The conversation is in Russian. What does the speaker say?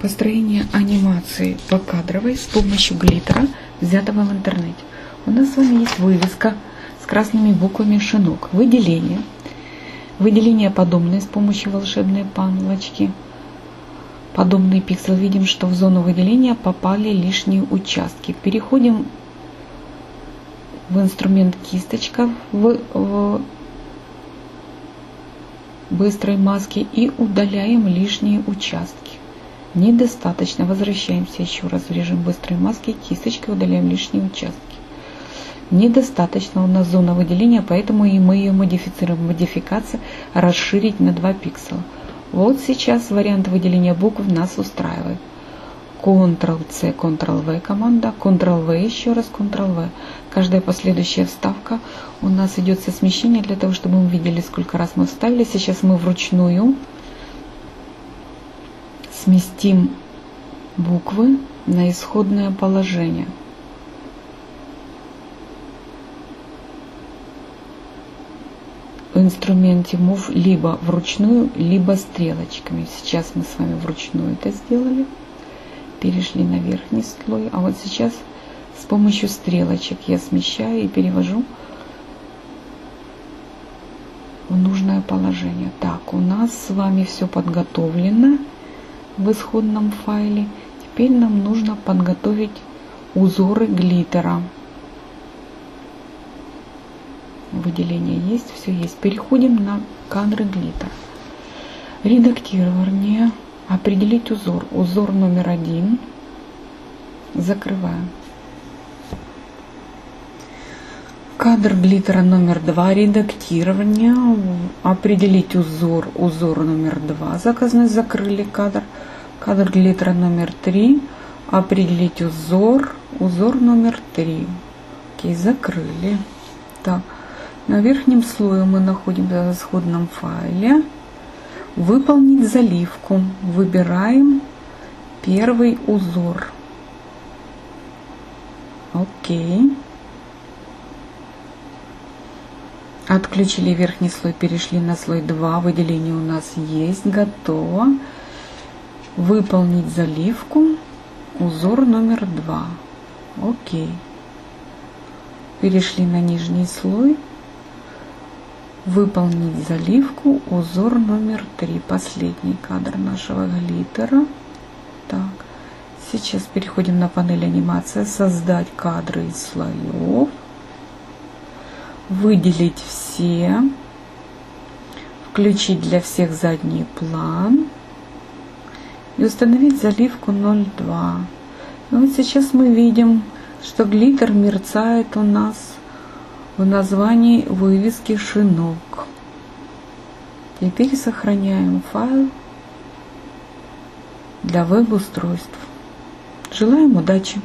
Построение анимации покадровой с помощью глиттера, взятого в интернете. У нас с вами есть вывеска с красными буквами «Шинок». Выделение. Выделение подобное с помощью волшебной палочки. Подобный пиксель. Видим, что в зону выделения попали лишние участки. Переходим в инструмент кисточка в, в быстрой маске и удаляем лишние участки. Недостаточно. Возвращаемся еще раз в режим быстрой маски. Кисточкой удаляем лишние участки. Недостаточно у нас зона выделения, поэтому и мы ее модифицируем. Модификация расширить на 2 пикселя. Вот сейчас вариант выделения букв нас устраивает. Ctrl-C, Ctrl-V команда, Ctrl-V, еще раз Ctrl-V. Каждая последующая вставка у нас идет со смещения для того, чтобы мы видели, сколько раз мы вставили. Сейчас мы вручную сместим буквы на исходное положение. В инструменте Move либо вручную, либо стрелочками. Сейчас мы с вами вручную это сделали перешли на верхний слой. А вот сейчас с помощью стрелочек я смещаю и перевожу в нужное положение. Так, у нас с вами все подготовлено в исходном файле. Теперь нам нужно подготовить узоры глиттера. Выделение есть, все есть. Переходим на кадры глиттера. Редактирование Определить узор. Узор номер один. Закрываем. Кадр глиттера номер два. Редактирование. Определить узор. Узор номер два. Заказной закрыли кадр. Кадр глиттера номер три. Определить узор. Узор номер три. Окей, закрыли. Так. На верхнем слое мы находимся в исходном файле. Выполнить заливку. Выбираем первый узор. Окей. Отключили верхний слой, перешли на слой 2. Выделение у нас есть. Готово. Выполнить заливку. Узор номер 2. Окей. Перешли на нижний слой. Выполнить заливку узор номер три. Последний кадр нашего глиттера. Так. Сейчас переходим на панель анимация создать кадры из слоев. Выделить все. Включить для всех задний план и установить заливку 02 и вот сейчас мы видим что глиттер мерцает у нас в названии вывески «Шинок». Теперь сохраняем файл для веб-устройств. Желаем удачи!